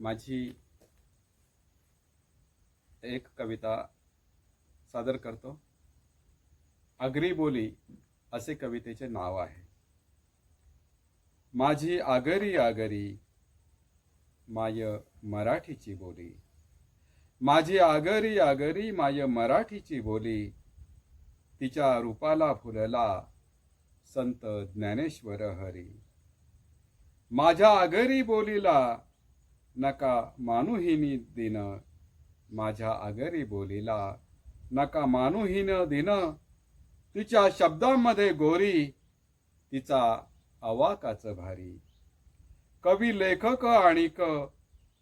माझी एक कविता सादर करतो. आगरी बोली असे कवितेचे नाव आहे. माझी आगरी आगरी माय मराठीची बोली. माझी आगरी आगरी माय मराठीची बोली. तिच्या रूपाला फुलला संत ज्ञानेश्वर हरी. माझ्या आगरी बोलीला नका मानुहीनी दिन माझ्या आगरी बोलीला. नका मानुहीन दिन तिच्या शब्दांमध्ये गोरी तिचा अवाकाच भारी. कवी लेखक आणिक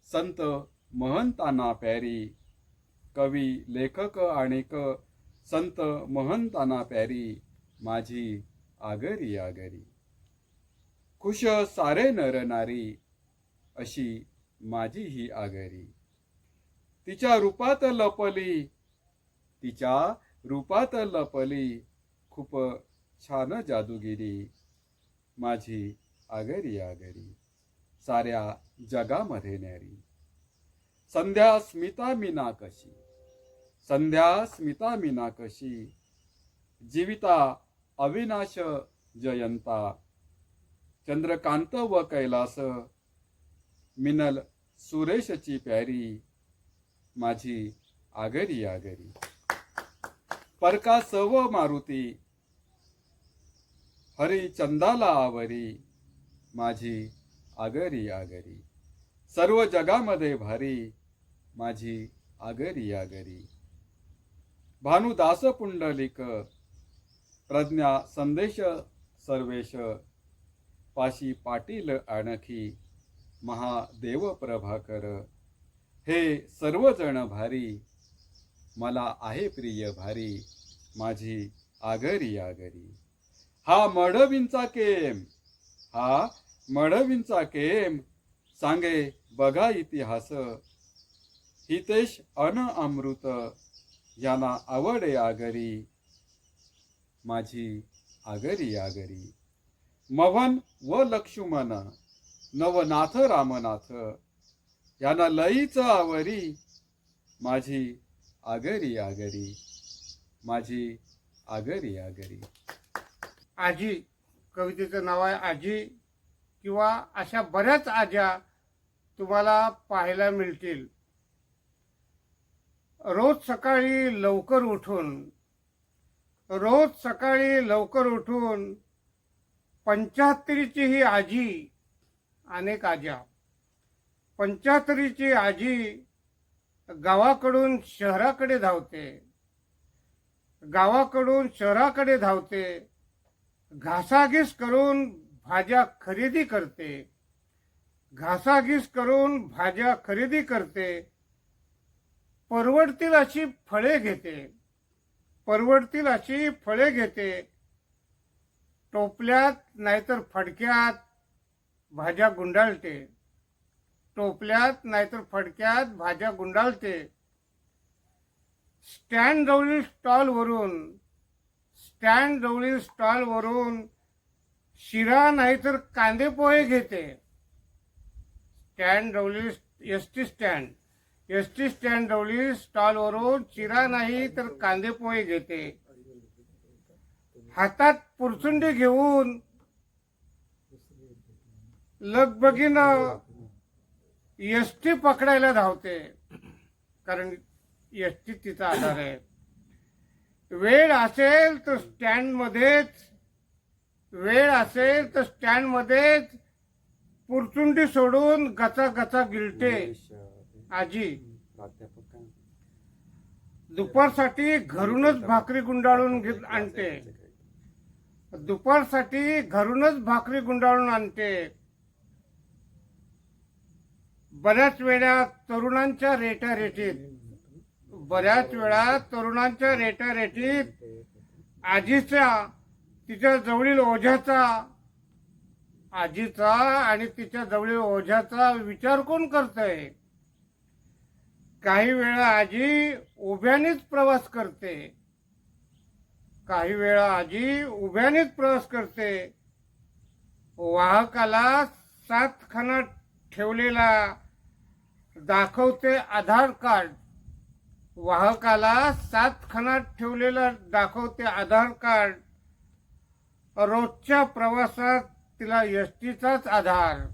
संत महंताना प्यारी. कवी लेखक आणिक संत महंताना प्यारी माझी आगरी आगरी. खुश सारे नर नारी अशी माझी ही आगरी. तिच्या रूपात लपली. तिच्या रूपात लपली. खूप छान जादूगिरी. माझी आगरी आगरी. साऱ्या जगामध्ये न्यारी. संध्या स्मिता मीना कशी? संध्या स्मिता मीना कशी? जीविता अविनाश जयंता. चंद्रकांत व कैलास मिनल सुरेशची प्यारी माझी आगरी आगरी. परका सव मारुती हरी चंदाला आवरी माझी आगरी आगरी. सर्व जगामध्ये भारी माझी आगरी आगरी. भानुदास पुंडलिक प्रज्ञा संदेश सर्वेश पाशी पाटील आणखी महादेव प्रभाकर हे सर्वजण भारी मला आहे प्रिय भारी माझी आगरी आगरी. हा मडवींचा केम हा मडवींचा केम सांगे बघा इतिहास हितेश अन अमृत यांना आवडे आगरी माझी आगरी आगरी. मवन व लक्ष्मण नवनाथ रामनाथ. यांना लईच आवरी. माझी आगरी आगरी. माझी आगरी आगरी. आजी कवितेचं नाव आहे आजी किंवा अशा बऱ्याच आज्या तुम्हाला पाहायला मिळतील. रोज सकाळी लवकर उठून रोज सकाळी लवकर उठून पंच्याहत्तरीची ही आजी अनेक आज्या पंच्याहत्तरीची आजी गावाकडून शहराकडे धावते. गावाकडून शहराकडे धावते. घासाघीस करून भाज्या खरेदी करते. घासाघीस करून भाज्या खरेदी करते. परवडतील अशी फळे घेते. परवडतील अशी फळे घेते. टोपल्यात नाहीतर फडक्यात भाज्या गुंडाळते. टोपल्यात नाहीतर फडक्यात भाज्या गुंडाळते. स्टँड जवळील स्टॉलवरून स्टँड जवळील स्टॉलवरून शिरा नाहीतर कांदे पोहे घेते. स्टँड जवळील S T stand S T stand जवळील स्टॉलवरून शिरा नाही तर कांदे पोहे घेते. हातात पुरचुंडी घेऊन लगबगीनं एस टी पकडायला धावते. कारण एस टी तिचा आधार आहे. वेळ असेल तर स्टँड मध्येच वेळ असेल तर स्टँड मध्येच पुरचुंडी सोडून गचा गचा गिलटे. आजी दुपारसाठी घरूनच भाकरी गुंडाळून घेत आणते. दुपारसाठी घरूनच भाकरी गुंडाळून आणते. बऱ्याच वेळा तरुणांच्या रेटा रेटीत बऱ्याच वेळा तरुणांच्या रेटा रेटीत आजीचा तिच्या जवळील ओझ्याचा आजीचा आणि तिच्या जवळील ओझ्याचा विचार कोण करतय? काही वेळा आजी उभ्यानेच प्रवास करते. काही वेळा आजी उभ्यानेच प्रवास करते. वाहकाला सात खाना ठेवलेला दाखवते आधार कार्ड. वाहकाला सात खणात ठेवलेलं दाखवते आधार कार्ड. रोजच्या प्रवासात तिला एसटीचाच आधार.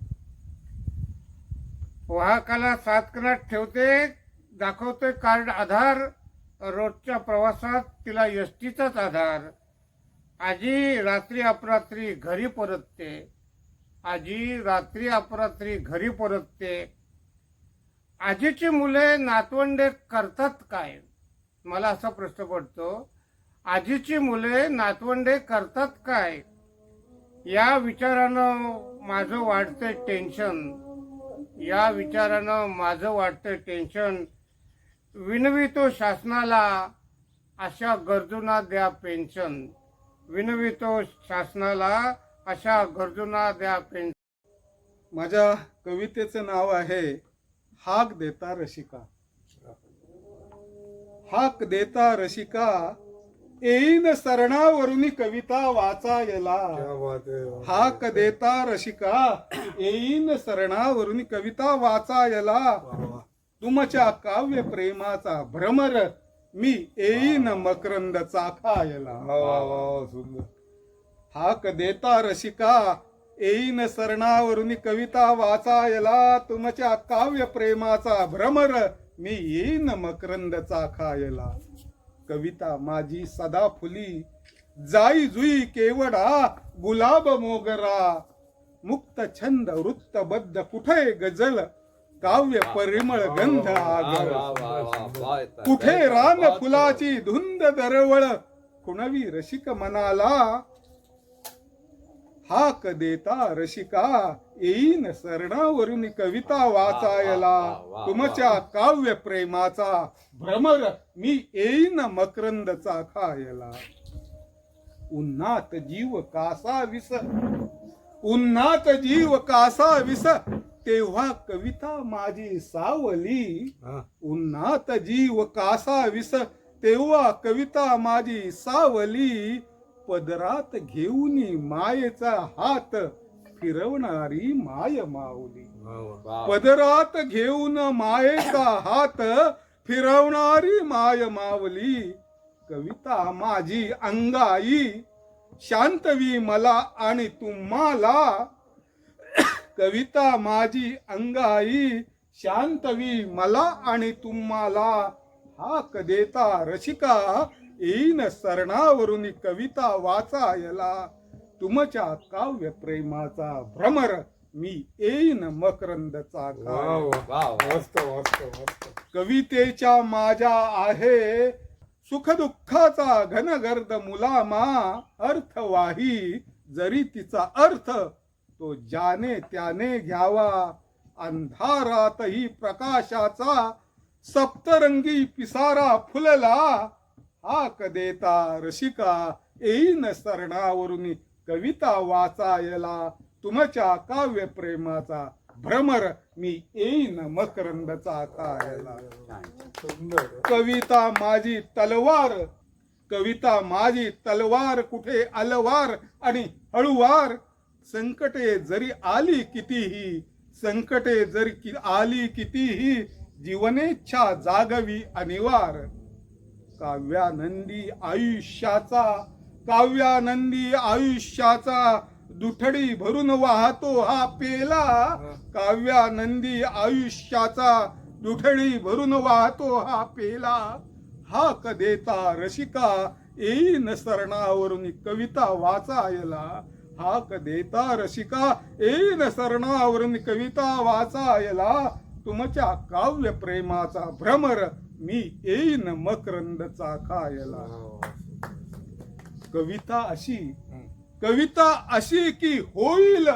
वाहकाला सात खणात ठेवते दाखवते कार्ड आधार. रोजच्या प्रवासात तिला एसटीचाच आधार. आजी रात्री अपरात्री घरी परतते. आजी रात्री अपरात्री घरी परतते. आजीची मुले नातवंडे करतात काय? मला असा प्रश्न पडतो. आजीची मुले नातवंडे करतात काय? या विचारानं माझं वाढतंय टेन्शन या विचारानं माझं वाढतंय टेन्शन विनवितो शासनाला अशा गरजूंना द्या पेन्शन विनवितो शासनाला अशा गरजूंना द्या पेन्शन माझ्या कवितेचं नाव आहे हाक देता रसिका। हाक देता रसिका येईन सरणावरून कविता वाचायला। हाक देता रसिका येईन सरणावरून कविता वाचायला। तुमच्या काव्य प्रेमाचा भ्रमर मी येईन मकरंद चाखायला। हाक देता रसिका येईन सरणावरून कविता वाचायला तुमच्या काव्य प्रेमाचा भ्रमर मी येईन मकरंद चाखायला कविता माझी सदा फुली जाई जुई केवडा गुलाब मोगरा. मुक्त छंद वृत्तबद्ध कुठे गजल काव्य परिमळ गंध आगर कुठे रान फुलाची धुंद दरवळ कुणवी रसिक मनाला हाक देता रसिका येईन सरणावरून कविता वाचायला. तुमच्या काव्य प्रेमाचा भ्रमर मी येईन मकरंद चाखायला उन्हात जीव कासा विस उन्हात जीव कासा विस तेव्हा कविता माझी सावली. उन्हात जीव कासा विस तेव्हा कविता माझी सावली. पदरात घेऊन मायेचा हात फिरवणारी माय माऊली. पदरात घेऊन मायेचा हात फिरवणारी माय मावली कविता माझी अंगाई शांतवी मला आणि तुम्हाला. कविता माझी अंगाई शांतवी मला आणि तुम्हाला. हाक देता रसिका येईन सरणावरून कविता वाचायला. तुमच्या काव्य प्रेमाचा भ्रमर मी येईन मकरंदचा कवितेच्या माझ्या आहे सुख दुःखाचा घनगर्द मुलामा अर्थवाही जरी तिचा अर्थ तो ज्याने त्याने घ्यावा. अंधारातही प्रकाशाचा सप्तरंगी पिसारा फुलला हाक देता रसिका येईन सरणावरून कविता वाचायला तुमच्या काव्य प्रेमाचा भ्रमर मी येईन मकरंदचा कायला. कविता माझी तलवार कविता माझी तलवार कुठे अलवार आणि हळुवार? संकटे जरी आली कितीही संकटे जरी कि- आली कितीही जीवनेच्छा जागवी अनिवार. काव्यानंदी आयुष्याचा काव्यानंदी आयुष्याचा दुठडी भरून वाहतो हा पेला. काव्यानंदी आयुष्याचा दुठडी भरून वाहतो हा पेला. हाक देता रसिका येईन सरणावरून कविता वाचायला. हाक देता रसिका येईन सरणावरून कविता वाचायला. तुमच्या काव्य प्रेमाचा भ्रमर मी येईन मकरंदचा खायला कविता अशी कविता अशी की होईल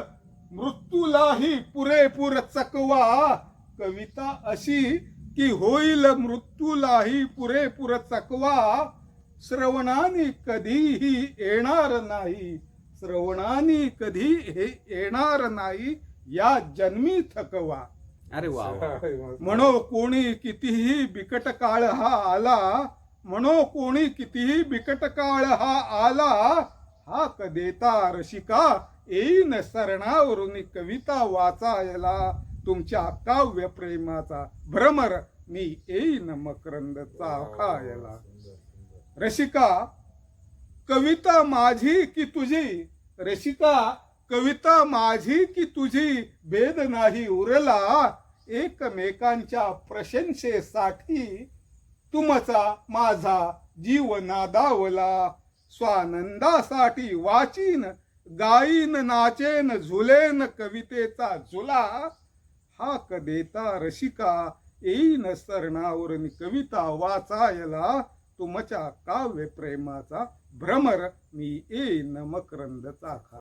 मृत्यूलाही पुरेपूर चकवा. कविता अशी की होईल मृत्यूलाही पुरेपूर चकवा. श्रवणाने कधीही येणार नाही श्रवणाने कधी हे येणार नाही या जन्मी थकवा. अरे वा म्हणो कोणी कितीही बिकट काळ हा आला म्हणो कोणी कितीही बिकट काळ हा आला हाक देता रसिका? येईन सरणावरून कविता वाचायला. तुमच्या काव्य प्रेमाचा भ्रमर मी येईन मकरंद चाखायला रसिका कविता माझी की तुझी? रसिका कविता माझी की तुझी भेद नाही उरला एकमेकांच्या प्रशंसेसाठी तुमचा माझा जीव नादावला स्वानंदासाठी वाचीन गाईन नाचेन झुलेन कवितेचा झुला. हाक देता रसिका येईन सरणावर कविता वाचायला. तुमच्या काव्य प्रेमाचा भ्रमर मी येईन मकरंद चाखा